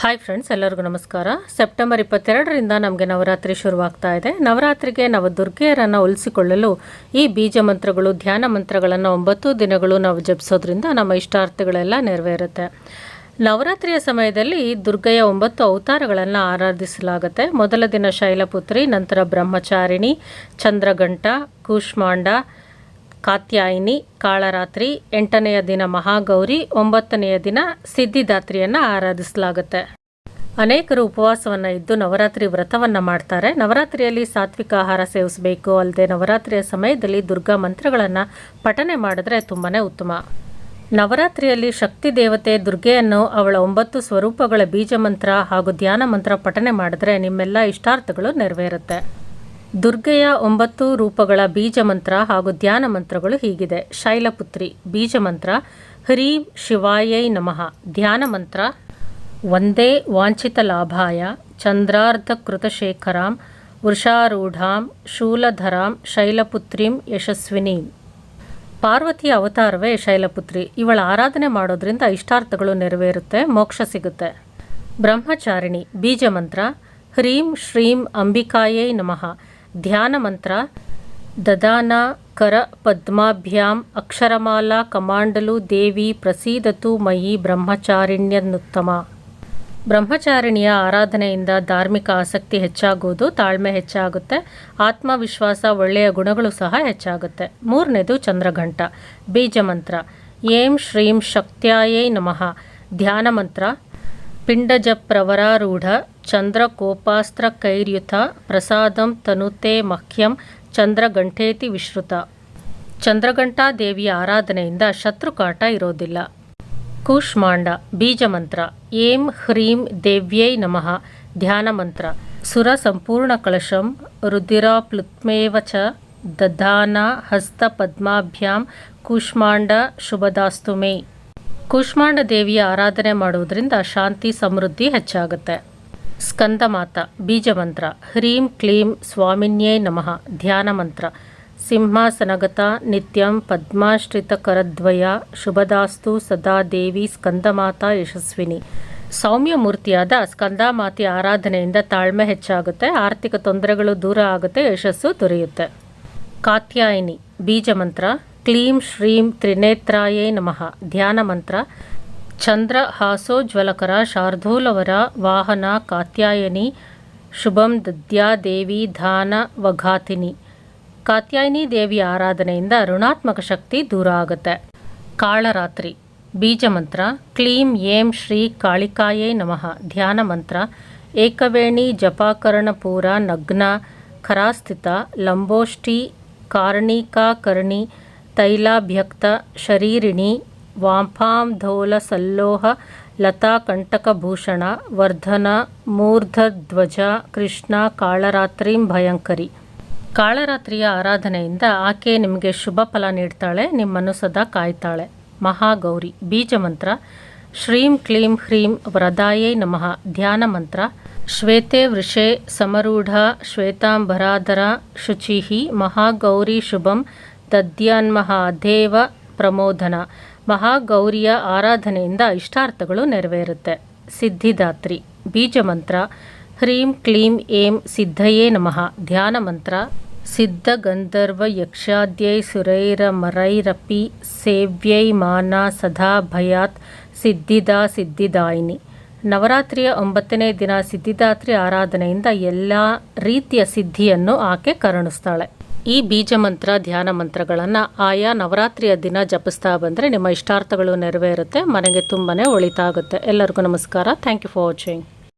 Hi friends ಎಲ್ಲರಿಗೂ ನಮಸ್ಕಾರ. September ಇಪ್ಪತ್ತೆರಡರಿಂದ ನಮಗೆ ನವರಾತ್ರಿ ಶುರುವಾಗ್ತಾ ಇದೆ. ನವರಾತ್ರಿಗೆ ನಾವು ದುರ್ಗೆಯರನ್ನು ಉಳಿಸಿಕೊಳ್ಳಲು ಈ ಬೀಜ ಮಂತ್ರಗಳು, ಧ್ಯಾನ ಮಂತ್ರಗಳನ್ನು ಒಂಬತ್ತು ದಿನಗಳು ನಾವು ಜಪಿಸೋದ್ರಿಂದ ನಮ್ಮ ಇಷ್ಟಾರ್ಥಗಳೆಲ್ಲ ನೆರವೇರುತ್ತೆ. ನವರಾತ್ರಿಯ ಸಮಯದಲ್ಲಿ ದುರ್ಗೆಯ ಒಂಬತ್ತು ಅವತಾರಗಳನ್ನು ಆರಾಧಿಸಲಾಗುತ್ತೆ. ಮೊದಲ ದಿನ ಶೈಲಪುತ್ರಿ, ನಂತರ ಬ್ರಹ್ಮಚಾರಿಣಿ, ಚಂದ್ರಘಂಟ, ಕೂಷ್ಮಾಂಡ ಕಾತ್ಯಾಯಿನಿ, ಕಾಳರಾತ್ರಿ, ಎಂಟನೆಯ ದಿನ ಮಹಾಗೌರಿ, ಒಂಬತ್ತನೆಯ ದಿನ ಸಿದ್ಧಿದಾತ್ರಿಯನ್ನು ಆರಾಧಿಸಲಾಗುತ್ತೆ. ಅನೇಕರು ಉಪವಾಸವನ್ನು ಇದ್ದು ನವರಾತ್ರಿ ವ್ರತವನ್ನು ಮಾಡ್ತಾರೆ. ನವರಾತ್ರಿಯಲ್ಲಿ ಸಾತ್ವಿಕ ಆಹಾರ ಸೇವಿಸಬೇಕು, ಅಲ್ಲದೆ ನವರಾತ್ರಿಯ ಸಮಯದಲ್ಲಿ ದುರ್ಗಾ ಮಂತ್ರಗಳನ್ನು ಪಠನೆ ಮಾಡಿದ್ರೆ ತುಂಬಾ ಉತ್ತಮ. ನವರಾತ್ರಿಯಲ್ಲಿ ಶಕ್ತಿ ದೇವತೆ ದುರ್ಗೆಯನ್ನು ಅವಳ ಒಂಬತ್ತು ಸ್ವರೂಪಗಳ ಬೀಜ ಮಂತ್ರ ಹಾಗೂ ಧ್ಯಾನ ಮಂತ್ರ ಪಠನೆ ಮಾಡಿದ್ರೆ ನಿಮ್ಮೆಲ್ಲ ಇಷ್ಟಾರ್ಥಗಳು ನೆರವೇರುತ್ತೆ. ದುರ್ಗೆಯ ಒಂಬತ್ತು ರೂಪಗಳ ಬೀಜ ಮಂತ್ರ ಹಾಗೂ ಧ್ಯಾನ ಮಂತ್ರಗಳು ಹೀಗಿದೆ. ಶೈಲಪುತ್ರಿ ಬೀಜ ಮಂತ್ರ ಹ್ರೀಂ ಶಿವಾಯೈ ನಮಃ. ಧ್ಯಾನ ಮಂತ್ರ ಒಂದೇ ವಾಂಛಿತ ಲಾಭಾಯ, ಚಂದ್ರಾರ್ಧ ಕೃತಶೇಖರಾಂ, ವೃಷಾರೂಢಾಂ, ಶೂಲಧರಾಂ, ಶೈಲಪುತ್ರಿಂ ಯಶಸ್ವಿನೀಂ. ಪಾರ್ವತಿಯ ಅವತಾರವೇ ಶೈಲಪುತ್ರಿ. ಇವಳ ಆರಾಧನೆ ಮಾಡೋದ್ರಿಂದ ಇಷ್ಟಾರ್ಥಗಳು ನೆರವೇರುತ್ತೆ, ಮೋಕ್ಷ ಸಿಗುತ್ತೆ. ಬ್ರಹ್ಮಚಾರಿಣಿ ಬೀಜ ಮಂತ್ರ ಹ್ರೀಂ ಶ್ರೀಂ ಅಂಬಿಕಾಯೈ ನಮಃ. ಧ್ಯಾನ ಮಂತ್ರ ದದಾನ ಕರ ಪದ್ಮಾಭ್ಯಾಂ ಅಕ್ಷರಮಾಲಾ ಕಮಾಂಡಲು ದೇವಿ ಪ್ರಸೀದತು ಮಯಿ ಬ್ರಹ್ಮಚಾರಿಣ್ಯನುತ್ತಮ. ಬ್ರಹ್ಮಚಾರಿಣಿಯ ಆರಾಧನೆಯಿಂದ ಧಾರ್ಮಿಕ ಆಸಕ್ತಿ ಹೆಚ್ಚಾಗುವುದು ತಾಳ್ಮೆ ಹೆಚ್ಚಾಗುತ್ತೆ, ಆತ್ಮವಿಶ್ವಾಸ ಒಳ್ಳೆಯ ಗುಣಗಳು ಸಹ ಹೆಚ್ಚಾಗುತ್ತೆ. ಮೂರನೇದು ಚಂದ್ರಘಂಟ ಬೀಜ ಮಂತ್ರ ಏಂ ಶ್ರೀಂ ಶಕ್ತ್ಯಾಯೈ ನಮಃ ಧ್ಯಾನ ಮಂತ್ರ ಪಿಂಡಜಪ್ರವರಾರೂಢ ಚಂದ್ರಕೋಪಾಸ್ತ್ರ ಕೈರ್ಯುತ ಪ್ರಸಾದಂ ತನುತೆ ಮಹ್ಯಂ ಚಂದ್ರಗಂಠೇತಿ ವಿಶ್ರುತ. ಚಂದ್ರಘಂಟಾ ದೇವಿಯ ಆರಾಧನೆಯಿಂದ ಶತ್ರುಕಾಟ ಇರೋದಿಲ್ಲ. ಕೂಷ್ಮಾಂಡ ಬೀಜ ಮಂತ್ರ ಏಂ ಹ್ರೀಂ ದೇವ್ಯೈ ನಮಃ ಧ್ಯಾನ ಮಂತ್ರ ಸುರ ಸಂಪೂರ್ಣ ಕಳಶಂ ರುದಿರಾಪ್ಲುತ್ಮೇವ ಚ ದಧಾನ ಹಸ್ತ ಪದ್ಮಾಭ್ಯಾಂ ಕೂಷ್ಮಾಂಡ ಶುಭದಾಸ್ತುಮೇ ಕೂಷ್ಮಾಂಡ ದೇವಿಯ ಆರಾಧನೆ ಮಾಡುವುದರಿಂದ ಶಾಂತಿ ಸಮೃದ್ಧಿ ಹೆಚ್ಚಾಗುತ್ತೆ. ಸ್ಕಂದಮಾತ ಬೀಜ ಮಂತ್ರ ಹ್ರೀಂ ಕ್ಲೀಂ ಸ್ವಾಮಿನ್ಯೇ ನಮಃ, ಧ್ಯಾನ ಮಂತ್ರ. ಸಿಂಹಾಸನಗತ ನಿತ್ಯಂ ಪದ್ಮಾಶ್ರಿತಕರದ್ವಯ, ಶುಭದಾಸ್ತು ಸದಾ ದೇವಿ ಸ್ಕಂದಮಾತ ಯಶಸ್ವಿನಿ. ಸೌಮ್ಯ ಮೂರ್ತಿಯಾದ ಸ್ಕಂದಮಾತಿ ಆರಾಧನೆಯಿಂದ ತಾಳ್ಮೆ ಹೆಚ್ಚಾಗುತ್ತೆ, ಆರ್ಥಿಕ ತೊಂದರೆಗಳು ದೂರ ಆಗುತ್ತೆ, ಯಶಸ್ಸು ದೊರೆಯುತ್ತೆ. ಕಾತ್ಯಾಯಿನಿ ಬೀಜ ಮಂತ್ರ ಕ್ಲೀಂ ಶ್ರೀಂ ತ್ರಿನೇತ್ರಾಯೇ ನಮಃ, ಧ್ಯಾನ ಮಂತ್ರ. ಚಂದ್ರ ಹಾಸೋಜ್ವಲಕರ ಶಾರ್ದೂಲವರ ವಾಹನ, ಕಾತ್ಯಾಯನಿ, ಶುಭಂ ದದ್ಯಾ ದೇವಿ, ಧಾನ, ವಘಾತಿನಿ. ಕಾತ್ಯಾಯಿನಿ ದೇವಿಯ ಆರಾಧನೆಯಿಂದ ಋಣಾತ್ಮಕ ಶಕ್ತಿ ದೂರ ಆಗುತ್ತೆ. ಕಾಳರಾತ್ರಿ. ಬೀಜ ಮಂತ್ರ. ಕ್ಲೀಂ ಏಂ ಶ್ರೀ ಕಾಳಿಕಾಯೇ ನಮಃ. ಧ್ಯಾನ ಮಂತ್ರ. ಏಕವೇಣಿ ಜಪಾಕರ್ಣಪೂರ ನಗ್ನ, ಖರಾಸ್ಥಿತ, ಲಂಬೋಷ್ಠಿ, ಕಾರಣಿಕಾಕರ್ಣಿ, ತೈಲಾಭ್ಯಕ್ತ, ಶರೀರಿಣಿ ವಾಂಫಾಂಧೋಲ ಸಲ್ಲೋಹ ಲತಾ ಕಂಟಕಭೂಷಣ ವರ್ಧನ ಮೂರ್ಧಧ್ವಜ ಕೃಷ್ಣ ಕಾಳರಾತ್ರಿಂ ಭಯಂಕರಿ. ಕಾಳರಾತ್ರಿಯ ಆರಾಧನೆಯಿಂದ ಆಕೆ ನಿಮಗೆ ಶುಭ ಫಲ ನೀಡ್ತಾಳೆ, ನಿಮ್ಮನ್ನು ಸದಾ ಕಾಯ್ತಾಳೆ. ಮಹಾಗೌರಿ, ಬೀಜ ಮಂತ್ರ, ಶ್ರೀಂ ಕ್ಲೀಂ ಹ್ರೀಂ ವ್ರದಾಯೈ ನಮಃ. ಧ್ಯಾನ ಮಂತ್ರ, ಶ್ವೇತೆ ವೃಷೆ ಸಮರೂಢ ಶ್ವೇತಾಂಬರಾಧರ ಶುಚಿಹಿ, ಮಹಾಗೌರಿ ಶುಭಂ ದದ್ಯಾನ್ಮಹಾದೇವ ಪ್ರಮೋದನ ಮಹಾಗೌರಿಯ ಆರಾಧನೆಯಿಂದ ಇಷ್ಟಾರ್ಥಗಳು ನೆರವೇರುತ್ತೆ. ಸಿದ್ಧಿದಾತ್ರಿ, ಬೀಜ ಮಂತ್ರ, ಹ್ರೀಂ ಕ್ಲೀಂ ಏಂ ಸಿದ್ಧಯೇ ನಮಃ, ಧ್ಯಾನ ಮಂತ್ರ, ಸಿದ್ಧ ಗಂಧರ್ವ ಯಕ್ಷಾದ್ಯೈ ಸುರೈರಮರೈರಪಿ ಸೇವ್ಯೈ ಮಾನ ಸದಾ ಭಯಾತ್ ಸಿದ್ಧಿದಾ ಸಿದ್ಧಿದಾಯಿನಿ. ನವರಾತ್ರಿಯ ಒಂಬತ್ತನೇ ದಿನ ಸಿದ್ಧಿದಾತ್ರಿ ಆರಾಧನೆಯಿಂದ ಎಲ್ಲ ರೀತಿಯ ಸಿದ್ಧಿಯನ್ನು ಆಕೆ ಕರುಣಿಸ್ತಾಳೆ. ಈ ಬೀಜ ಮಂತ್ರ, ಧ್ಯಾನ ಮಂತ್ರಗಳನ್ನು ಆಯಾ ನವರಾತ್ರಿಯ ದಿನ ಜಪಿಸ್ತಾ ಬಂದರೆ ನಿಮ್ಮ ಇಷ್ಟಾರ್ಥಗಳು ನೆರವೇರುತ್ತೆ, ಮನೆಗೆ ತುಂಬಾ ಒಳಿತಾಗುತ್ತೆ. ಎಲ್ಲರಿಗೂ ನಮಸ್ಕಾರ. Thank you for watching